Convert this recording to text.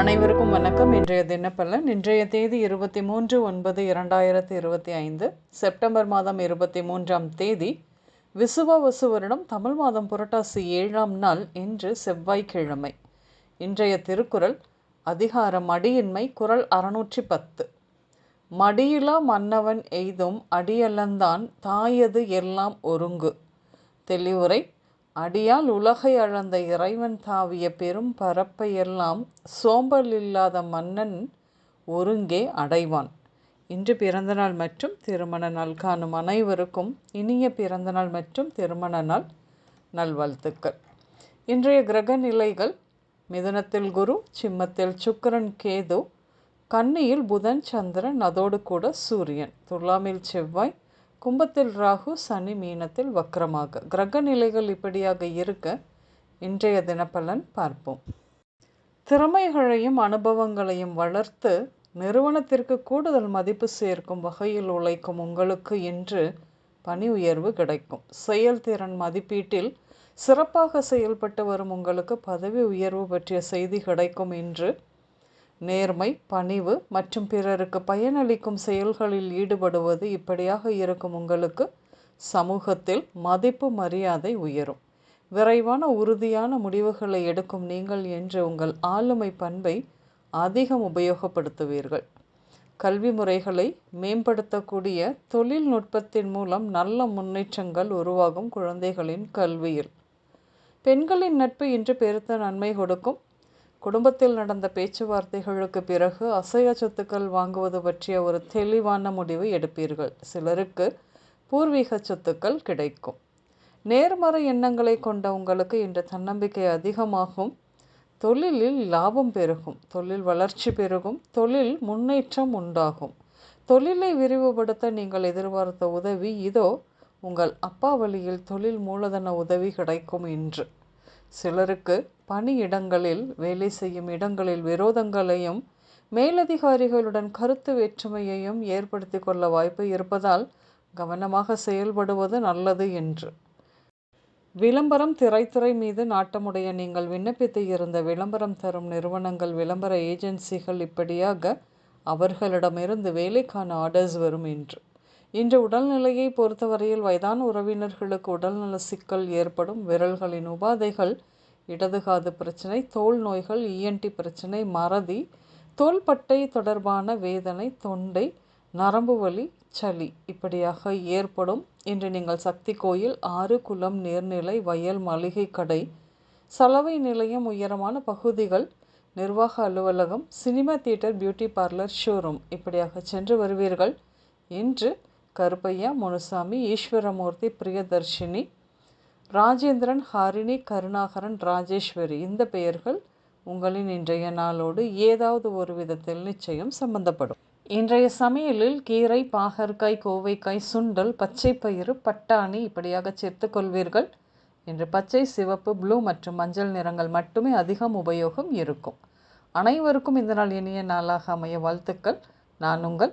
அனைவருக்கும் வணக்கம். இன்றைய தினப்பலன் இன்றைய தேதி இருபத்தி மூன்று ஒன்பது இரண்டாயிரத்தி இருபத்தி ஐந்து செப்டம்பர் மாதம் இருபத்தி மூன்றாம் தேதி விசுவவசு வருடம் தமிழ் மாதம் புரட்டாசி ஏழாம் நாள் இன்று செவ்வாய்க்கிழமை. இன்றைய திருக்குறள் அதிகாரம் அடியின்மை குரல் அறுநூற்றி பத்து. மடியிலா மன்னவன் எய்தும் அடியலந்தான் தாயது எல்லாம் ஒருங்கு. தெளிவுரை அடியால் உலகை அளந்த இறைவன் தாவிய பெரும் பரப்பையெல்லாம் சோம்பல் இல்லாத மன்னன் ஒருங்கே அடைவான். இன்று பிறந்தநாள் மற்றும் திருமண நாள் காணும் அனைவருக்கும் இனிய பிறந்தநாள் மற்றும் திருமண நாள் நல்வாழ்த்துக்கள். இன்றைய கிரக நிலைகள் மிதுனத்தில் குரு சிம்மத்தில் சுக்கிரன் கேது கன்னியில் புதன் சந்திரன் அதோடு கூட சூரியன். துலாமில் செவ்வாய் கும்பத்தில் ராகு சனி மீனத்தில் வக்ரமாக. கிரக நிலைகள் இப்படியாக இருக்க இன்றைய தினப்பலன் பார்ப்போம். திறமைகளையும் அனுபவங்களையும் வளர்த்து நிறுவனத்திற்கு கூடுதல் மதிப்பு சேர்க்கும் வகையில் உழைக்கும் உங்களுக்கு இன்று பணி உயர்வு கிடைக்கும். செயல்திறன் மதிப்பீட்டில் சிறப்பாக செயல்பட்டு வரும் உங்களுக்கு பதவி உயர்வு பற்றிய செய்தி கிடைக்கும் இன்று நேர்மை பணிவு மற்றும் பிறருக்கு பயனளிக்கும் செயல்களில் ஈடுபடுவது இப்படியாக இருக்கும் உங்களுக்கு. சமூகத்தில் மதிப்பு மரியாதை உயரும். விரைவான உறுதியான முடிவுகளை எடுக்கும் நீங்கள் என்று உங்கள் ஆளுமை பண்பை அதிகம் உபயோகப்படுத்துவீர்கள். கல்வி முறைகளை மேம்படுத்தக்கூடிய தொழில்நுட்பத்தின் மூலம் நல்ல முன்னேற்றங்கள் உருவாகும் குழந்தைகளின் கல்வியில். பெண்களின் நட்பு இன்று பெருத்த நன்மை கொடுக்கும். குடும்பத்தில் நடந்த பேச்சுவார்த்தைகளுக்கு பிறகு அசைய சொத்துக்கள் வாங்குவது பற்றிய ஒரு தெளிவான முடிவை எடுப்பீர்கள். சிலருக்கு பூர்வீக சொத்துக்கள் கிடைக்கும். நேர்மறை எண்ணங்களை கொண்ட உங்களுக்கு இன்று தன்னம்பிக்கை அதிகமாகும். தொழிலில் லாபம் பெருகும். தொழில் வளர்ச்சி பெருகும். தொழில் முன்னேற்றம் உண்டாகும். தொழிலை விரிவுபடுத்த நீங்கள் எதிர்பார்த்த உதவி இதோ உங்கள் அப்பா வழியில் தொழில் மூலதன உதவி கிடைக்கும் இன்று. சிலருக்கு பணியிடங்களில் வேலை செய்யும் இடங்களில் விரோதங்களையும் மேலதிகாரிகளுடன் கருத்து வேற்றுமையையும் ஏற்படுத்தி கொள்ள வாய்ப்பு இருப்பதால் கவனமாக செயல்படுவது நல்லது என்று. விளம்பரம் திரைத்துறை மீது நாட்டமுடைய நீங்கள் விண்ணப்பித்து இருந்த விளம்பரம் தரும் நிறுவனங்கள் விளம்பர ஏஜென்சிகள் இப்படியாக அவர்களிடமிருந்து வேலைக்கான ஆர்டர்ஸ் வரும் என்று. இன்று உடல்நிலையை பொறுத்தவரையில் வயதான உறவினர்களுக்கு உடல்நல சிக்கல் ஏற்படும். விரல்களின் உபாதைகள் இடதுகாது பிரச்சனை தோல் நோய்கள் இஎன்டி பிரச்சனை மறதி தோள்பட்டை தொடர்பான வேதனை தொண்டை நரம்பு வலி சளி இப்படியாக ஏற்படும். இன்று நீங்கள் சக்தி கோயில் ஆறு குளம் நீர்நிலை வயல் மளிகை கடை சலவை நிலையம் உயரமான பகுதிகள் நிர்வாக அலுவலகம் cinema theatre beauty parlour showroom இப்படியாக சென்று வருவீர்கள். இன்று கருப்பையா முனுசாமி ஈஸ்வரமூர்த்தி பிரியதர்ஷினி ராஜேந்திரன் ஹாரிணி கருணாகரன் ராஜேஸ்வரி. இந்த பெயர்கள் உங்களின் இன்றைய நாளோடு ஏதாவது ஒரு விதத்தில் நிச்சயம் சம்பந்தப்படும். இன்றைய சமையலில் கீரை பாகற்காய் கோவைக்காய் சுண்டல் பச்சை பயிறு பட்டாணி இப்படியாக சேர்த்து கொள்வீர்கள். இன்று பச்சை சிவப்பு ப்ளூ மற்றும் மஞ்சள் நிறங்கள் மட்டுமே அதிகம் உபயோகம் இருக்கும். அனைவருக்கும் இந்த நாள் இனிய நாளாக அமைய வாழ்த்துக்கள். நான் உங்கள்